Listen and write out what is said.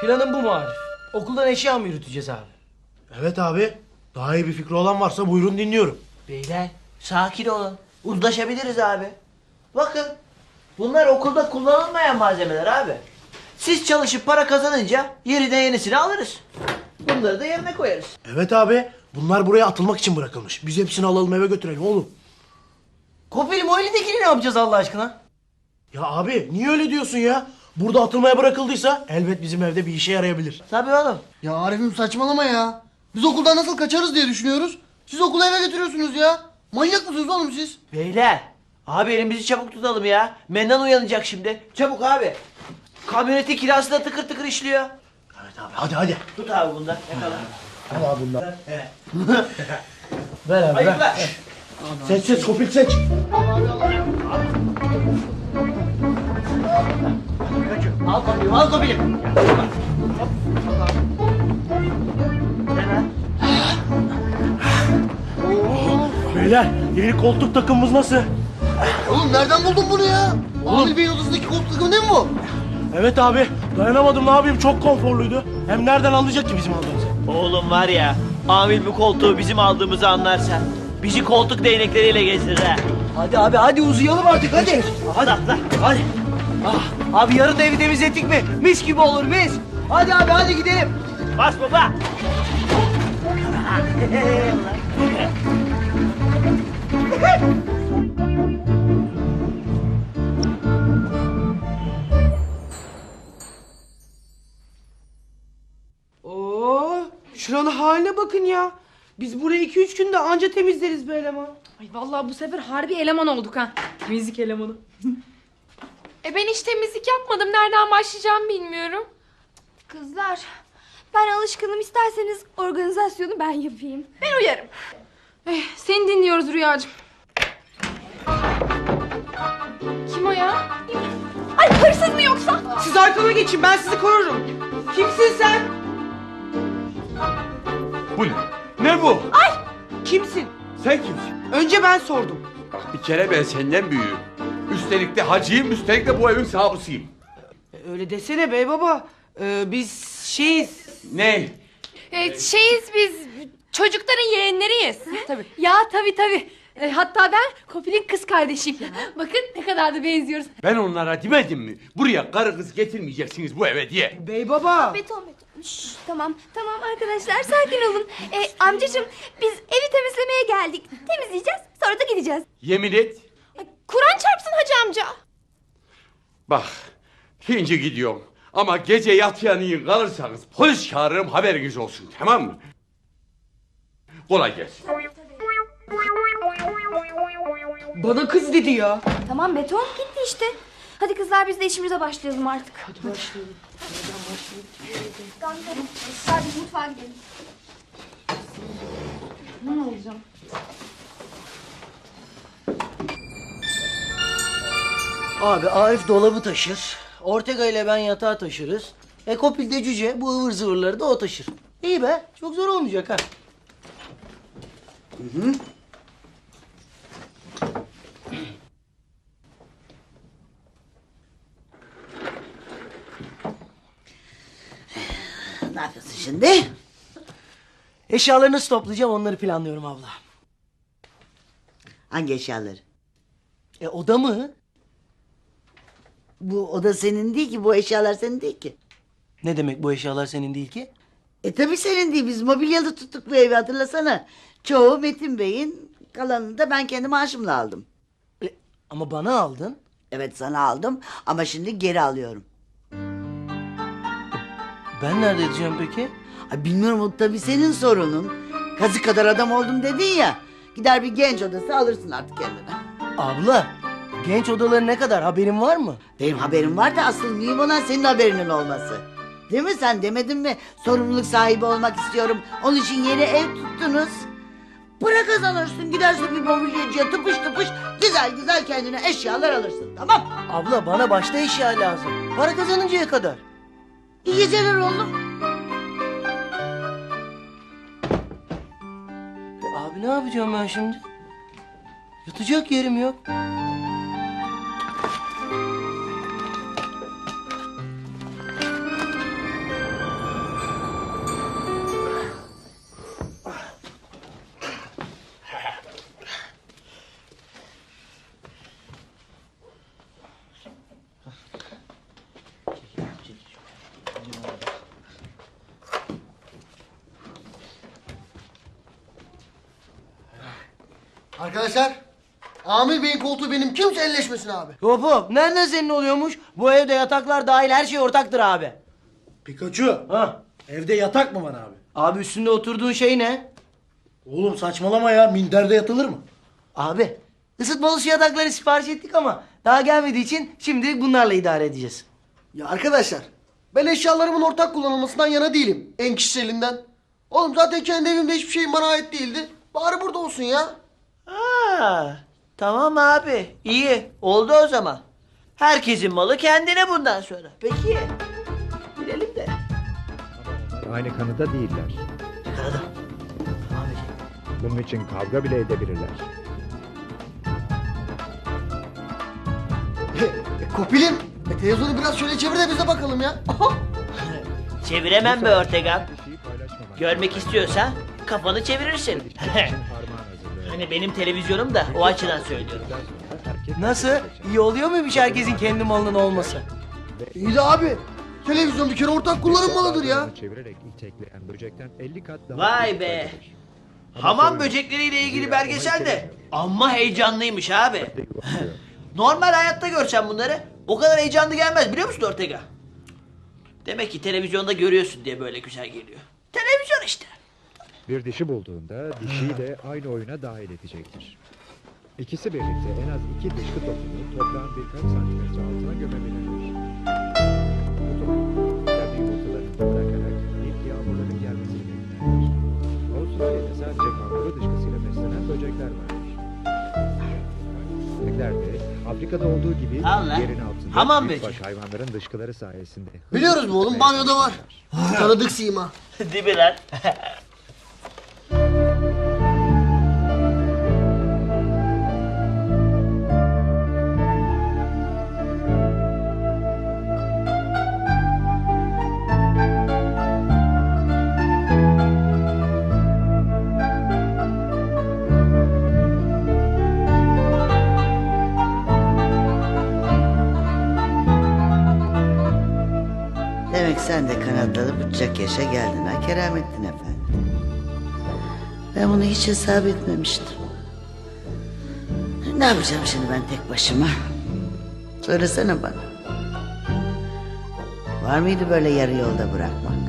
Planın bu mu Arif? Okuldan eşya mı yürüteceğiz abi? Evet abi. Daha iyi bir fikri olan varsa buyurun dinliyorum. Beyler sakin olun. Uzlaşabiliriz abi. Bakın bunlar okulda kullanılmayan malzemeler abi. Siz çalışıp para kazanınca yerine yenisini alırız. Bunları da yerine koyarız. Evet abi. Bunlar buraya atılmak için bırakılmış. Biz hepsini alalım eve götürelim oğlum. Kopil o elindekini ne yapacağız Allah aşkına? Ya abi niye öyle diyorsun ya? Burada atılmaya bırakıldıysa elbet bizim evde bir işe yarayabilir. Tabii oğlum. Ya Arif'im saçmalama ya. Biz okuldan nasıl kaçarız diye düşünüyoruz. Siz okula eve götürüyorsunuz ya. Manyak mısınız oğlum siz? Beyler abi elimizi çabuk tutalım ya. Mennan uyanacak şimdi. Çabuk abi. Kamyonetin kirası da tıkır tıkır işliyor. Evet abi hadi hadi. Tut abi bundan. Yakala. Al abi bunlar. Evet. Ver abi ver. Ayıkla. Seç seç kopil seç. Al kopyayım al kopyayım. Beyler yeni koltuk takımımız nasıl? Oğlum nereden buldun bunu ya? Amil Bey'in odasındaki koltuk takımı değil mi bu? Evet abi dayanamadım ne yapayım çok konforluydu. Hem nereden anlayacak ki bizim aldığımızı? Oğlum var ya, Amil bu koltuğu bizim aldığımızı anlarsa bizi koltuk değnekleriyle gezdirir ha. Hadi abi hadi uzayalım artık hadi. Hadi atla, hadi. Ah, abi yarın da evi temizlettik mi? Mis gibi olur mis. Hadi abi hadi gidelim. Bas baba. Oo, şuranın haline bakın ya. Biz burayı iki üç günde anca temizleriz be eleman. Ay vallahi bu sefer harbi eleman olduk ha. Temizlik elemanı. E ben hiç temizlik yapmadım. Nereden başlayacağımı bilmiyorum. Kızlar, ben alışkınım. İsterseniz organizasyonu ben yapayım. Ben uyarım. Eh, seni dinliyoruz Rüyacığım. Kim o ya? Ay hırsız mı yoksa? Siz arkama geçin ben sizi korurum. Kimsin sen? Bu ne? Ne bu? Kimsin? Sen kimsin? Önce ben sordum. Bak bir kere ben senden büyüğüm. Üstelik de hacıyım, üstelik de bu evin sahibisiyim. E, Öyle desene bey baba. Ee, biz şeyiz. Ne? E, şeyiz biz çocukların yeğenleriyiz. Tabii. Ya tabii tabii. Eh, hatta ben Kopil'in kız kardeşiyim. Bakın ne kadar da benziyoruz. Ben onlara demedim mi? Buraya karı kız getirmeyeceksiniz bu eve diye. Bey baba. Beton beton. Şşş, tamam, tamam arkadaşlar sakin olun. Ee, amcacığım biz evi temizlemeye geldik. Temizleyeceğiz, sonra da gideceğiz. Yemin et. Kur'an çarpsın hacı amca. Bak, şimdi gidiyorum. Ama gece yatıyan iyi kalırsanız polis çağırırım haberiniz olsun tamam mı? Kolay gelsin. Bana kız dedi ya. Tamam beton gitti işte. Hadi kızlar biz de işimize başlayalım artık. Hadi başlayalım. Tamam tamam. Sadece mutfağa gidelim. Abi Arif dolabı taşır. Ortega ile ben yatağı taşırız. E Kopil de cüce bu ıvır zıvırları da o taşır. İyi be çok zor olmayacak ha. Ne yapıyorsun şimdi? Eşyaları nasıl toplayacağım onları planlıyorum abla. Hangi eşyaları? E oda mı? Bu oda senin değil ki, bu eşyalar senin değil ki. Ne demek bu eşyalar senin değil ki? E tabii senin değil, biz mobilyalı tuttuk bu evi hatırlasana. Çoğu Metin Bey'in, kalanını da ben kendi maaşımla aldım. E, ama bana aldın. Evet sana aldım ama şimdi geri alıyorum. Ben nerede yatacağım peki? Ay bilmiyorum o tabii senin sorunun. Kazı kadar adam oldum dedin ya. Gider bir genç odası alırsın artık kendine. Abla genç odaları ne kadar haberin var mı? Benim haberim var da asıl mühim olan senin haberinin olması. Değil mi sen demedin mi? Sorumluluk sahibi olmak istiyorum. Onun için yeni ev tuttunuz. Para kazanırsın gidersin bir mobilyacıya tıpış tıpış güzel güzel kendine eşyalar alırsın tamam. Abla bana başta eşya lazım. Para kazanıncaya kadar. İyi geceler oğlum. E, abi ne yapacağım ben şimdi? Yatacak yerim yok. Arkadaşlar Amir Bey'in koltuğu benim kimse elleşmesin abi. Hop hop nereden senin oluyormuş? Bu evde yataklar dahil her şey ortaktır abi. Pikachu. Ha. Evde yatak mı var abi? Abi üstünde oturduğun şey ne? Oğlum saçmalama ya. Minderde yatılır mı? Abi ısıtmalı şu yatakları sipariş ettik ama daha gelmediği için şimdi bunlarla idare edeceğiz. Ya arkadaşlar ben eşyalarımın ortak kullanılmasından yana değilim. En kişiselinden. Oğlum zaten kendi evimde hiçbir şeyim bana ait değildi. Bari burada olsun ya. Tamam abi iyi oldu o zaman. Herkesin malı kendine bundan sonra. Peki bilelim de. Aynı kanıda değiller. Yakaladım. Tamam Ece. Bunun için kavga bile edebilirler. Kopilim. E, televizyonu biraz şöyle çevir de bize bakalım ya. Çeviremem be Ortega. Bir şeyi paylaşmamak. Görmek istiyorsan kafanı çevirirsin. Hani benim televizyonum da o açıdan söylüyorum. Nasıl? İyi oluyor muymuş herkesin kendi malının olması? İyi de abi. Televizyon bir kere ortak kullanılmalıdır ya. Çevirerek itekleyen böcekten 50 kat daha Vay be. Hamam böcekleriyle ilgili belgesel de amma heyecanlıymış abi. Normal hayatta görsem bunları o kadar heyecanlı gelmez biliyor musun Ortega? Demek ki televizyonda görüyorsun diye böyle güzel geliyor. Televizyon işte. Bir dişi bulduğunda dişiyi de aynı oyuna dahil edecektir. İkisi birlikte en az iki dışkı topunu toprağın birkaç santimetre altına gömebilirler. Bu toplum kendi yumurtalarını bırakarak ilk yağmurların gelmesini beklerler. Avustralya'da sadece kanguru dışkısıyla beslenen böcekler vardır. Böcekler de Afrika'da olduğu gibi Allah. yerin altında Hamam büyükbaş böceği. hayvanların dışkıları sayesinde. Biliyoruz bu oğlum, banyoda var. Tanıdık sima. Değil mi lan? sen de kanatları bıçak yaşa geldin ha Keramettin Efendi. Ben bunu hiç hesap etmemiştim. Ne yapacağım şimdi ben tek başıma? Söylesene bana. Var mıydı böyle yarı yolda bırakmak?